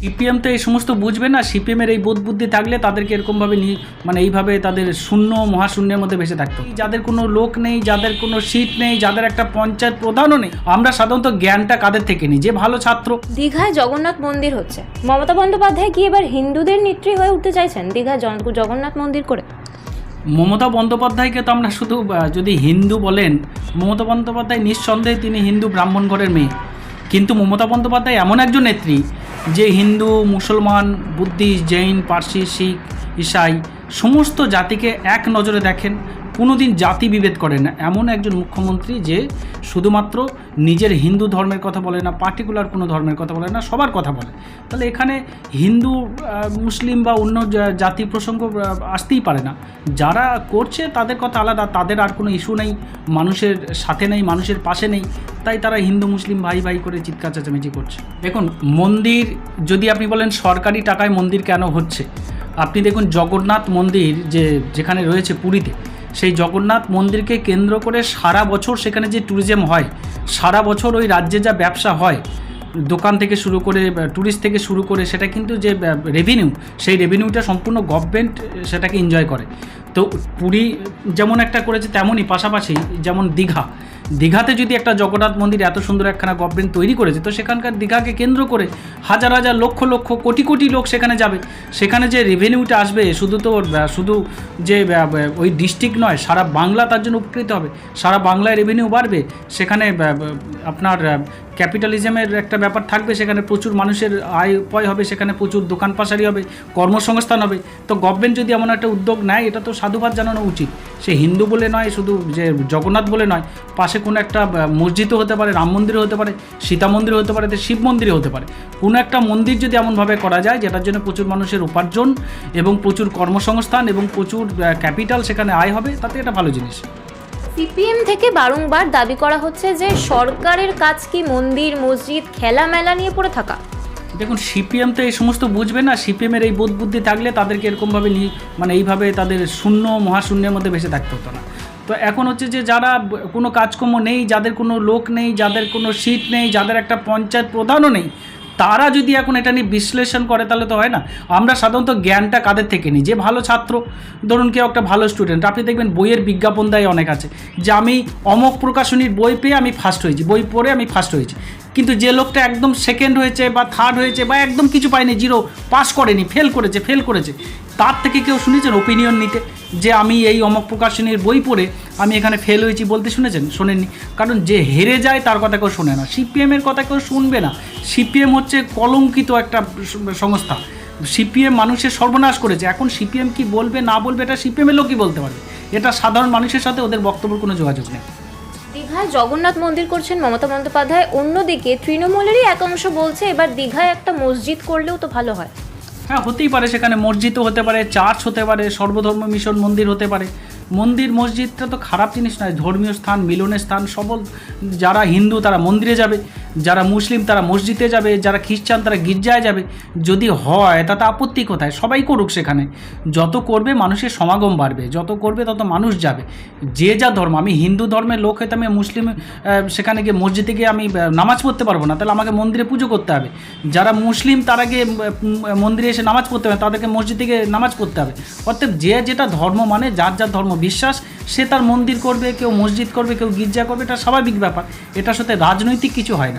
CPM তো এই সমস্ত বুঝবে না সিপিএমের এই বোধ বুদ্ধি থাকলে তাদেরকে এরকমভাবে মানে এইভাবে তাদের শূন্য মহাশূন্যের মধ্যে ভেসে থাকতো যাদের কোনো লোক নেই যাদের কোনো সিট নেই যাদের একটা পঞ্চায়েত প্রধানও নেই আমরা সাধারণত জ্ঞানটা কাদের থেকে নিই? যে ভালো ছাত্র। দীঘায় জগন্নাথ মন্দির হচ্ছে। মমতা বন্দ্যোপাধ্যায় কি এবার হিন্দুদের নেত্রী হয়ে উঠতে চাইছেন দীঘায় জগন্নাথ মন্দির করে? মমতা বন্দ্যোপাধ্যায়কে তো আমরা শুধু যদি হিন্দু বলেন মমতা বন্দ্যোপাধ্যায় নিঃসন্দেহে তিনি হিন্দু ব্রাহ্মণ ঘরের মেয়ে। কিন্তু মমতা বন্দ্যোপাধ্যায় এমন একজন নেত্রী যে হিন্দু মুসলমান বুদ্ধিস্ট জৈন পার্সি শিখ ইসাই সমস্ত জাতিকে এক নজরে দেখেন কোনোদিন জাতি বিভেদ করেন না। এমন একজন মুখ্যমন্ত্রী যে শুধুমাত্র নিজের হিন্দু ধর্মের কথা বলে না পার্টিকুলার কোনো ধর্মের কথা বলে না, সবার কথা বলে। তাহলে এখানে হিন্দু মুসলিম বা অন্য জাতি প্রসঙ্গ আসতেই পারে না। যারা করছে তাদের কথা আলাদা, তাদের আর কোনো ইস্যু নেই, মানুষের সাথে নেই, মানুষের পাশে নেই। তাই তারা হিন্দু, মুসলিম ভাই ভাই করে চিৎকার, চেঁচামেচি করছে। দেখুন, মন্দির, যদি আপনি বলেন সরকারি টাকায় মন্দির কেন হচ্ছে, আপনি দেখুন জগন্নাথ মন্দির যে, যেখানে রয়েছে পুরীতে সেই জগন্নাথ মন্দিরকে কেন্দ্র করে সারা বছর সেখানে যে ট্যুরিজম হয়, সারা বছর ওই রাজ্যে যা ব্যবসা হয়, দোকান থেকে শুরু করে ট্যুরিস্ট থেকে শুরু করে, সেটা কিন্তু যে রেভিনিউ সেই রেভিনিউটা সম্পূর্ণ গভর্নমেন্ট সেটাকে এনজয় করে। তো পুরী যেমন একটা করেছে, তেমনই পাশাপাশি যেমন দীঘা দীঘাতে যদি একটা জগন্নাথ মন্দির এত সুন্দর একখানা গভর্নমেন্ট তৈরি করেছে, তো সেখানকার দীঘাকে কেন্দ্র করে হাজার হাজার লক্ষ লক্ষ কোটি কোটি লোক সেখানে যাবে। সেখানে যে রেভিনিউটা আসবে, শুধু তো শুধু যে ওই ডিস্ট্রিক্ট নয়, সারা বাংলা তার জন্য উপকৃত হবে। সারা বাংলায় রেভিনিউ বাড়বে, সেখানে আপনার ক্যাপিটালিজমের একটা ব্যাপার থাকবে, সেখানে প্রচুর মানুষের আয় উপায় হবে, সেখানে প্রচুর দোকান পাশারি হবে, কর্মসংস্থান হবে। তো গভর্নমেন্ট যদি এমন একটা উদ্যোগ নেয়, এটা তো সাধুবাদ জানানো উচিত। সে হিন্দু বলে নয়, শুধু যে জগন্নাথ বলে নয়, পাশে কোনো একটা মসজিদও হতে পারে, রাম মন্দিরও হতে পারে, সীতা মন্দিরও হতে পারে, শিব মন্দিরও হতে পারে। কোনো একটা মন্দির যদি এমনভাবে করা যায়, যেটার জন্য প্রচুর মানুষের উপার্জন এবং প্রচুর কর্মসংস্থান এবং প্রচুর ক্যাপিটাল সেখানে আয় হবে, তাতে এটা ভালো জিনিস। সিপিএম থেকে বারংবার দাবি করা হচ্ছে যে সরকারের কাজ কি মন্দির, মসজিদ খেলা মেলা নিয়ে পড়ে থাকা। দেখুন, সিপিএম তো এই সমস্ত বুঝবে না। সিপিএমের এই বোধ বুদ্ধি থাকলে তাদেরকে এরকমভাবে মানে এইভাবে তাদের শূন্য, মহাশূন্যের মধ্যে ভেসে থাকতে হতো না। তো এখন হচ্ছে যে যারা কোনো কাজকর্ম নেই, যাদের কোনো লোক নেই, যাদের কোনো সিট নেই, যাদের একটা পঞ্চায়েত প্রধানও নেই তারা যদি এখন এটা নিয়ে বিশ্লেষণ করে, তাহলে তো হয় না। আমরা সাধারণত জ্ঞানটা কাদের থেকে নিই? যে ভালো ছাত্র, ধরুন কেউ একটা ভালো স্টুডেন্ট আপনি দেখবেন বইয়ের বিজ্ঞাপন দেয় অনেক আছে। যে আমি অমক প্রকাশনীর বই পেয়ে আমি ফার্স্ট হয়েছি, বই পড়ে আমি ফার্স্ট হয়েছি। কিন্তু যে লোকটা একদম সেকেন্ড হয়েছে বা থার্ড হয়েছে বা একদম কিছু পায়নি জিরো পাস করেনি ফেল করেছে ফেল করেছে তার থেকে কেউ শুনেছেন ওপিনিয়ন নিতে? যে আমি এই অমক প্রকাশনীর বই পড়ে আমি এখানে ফেল হয়েছি বলতে শুনেছেন? শোনেননি। কারণ যে হেরে যায় তার কথা কেউ শোনে না। সিপিএমের কথা কেউ শুনবে না। সিপিএম হচ্ছে কলঙ্কিত একটা সংস্থা। সিপিএম মানুষের সর্বনাশ করেছে। এখন সিপিএম কি বলবে, না বলবে, এটা সিপিএমের লোকই বলতে পারবে। এটা সাধারণ মানুষের সাথে ওদের বক্তব্যের কোনো যোগাযোগ নেই। দীঘায় জগন্নাথ মন্দির করছেন মমতা বন্দ্যোপাধ্যায়। অন্যদিকে তৃণমূলেরই একাংশ বলছে, এবার দীঘায় একটা মসজিদ করলেও তো ভালো হয়। হ্যাঁ হতেই পারে, সেখানে মসজিদও হতে পারে চার্চ হতে পারে, সর্বধর্ম মিশন মন্দির হতে পারে। মন্দির, মসজিদটা তো খারাপ জিনিস নয়, ধর্মীয় স্থান, মিলনের স্থান, সবল, যারা হিন্দু তারা মন্দিরে যাবে। যারা মুসলিম, তারা মসজিদে যাবে, যারা খ্রিস্টান, তারা গির্জায় যাবে। যদি হয়, তাতে আপত্তি কোথায়? সবাই করুক সেখানে। যত করবে, মানুষের সমাগম বাড়বে। যত করবে, তত মানুষ যাবে। যে যা ধর্ম, আমি হিন্দু ধর্মের লোক হয়তো আমি মুসলিম সেখানে গিয়ে মসজিদে গিয়ে আমি নামাজ পড়তে পারব না। তাহলে আমাকে মন্দিরে পুজো করতে হবে। যারা মুসলিম, তারা গিয়ে মন্দিরে এসে নামাজ পড়তে হবে। তাদেরকে মসজিদে গিয়ে নামাজ পড়তে হবে। অর্থাৎ যে যেটা ধর্ম মানে যার যার ধর্ম, বিশ্বাস সে তার মন্দির করবে, কেউ মসজিদ করবে, কেউ গির্জা করবে, এটা স্বাভাবিক ব্যাপার। এটার সাথে রাজনৈতিক কিছু হয় না।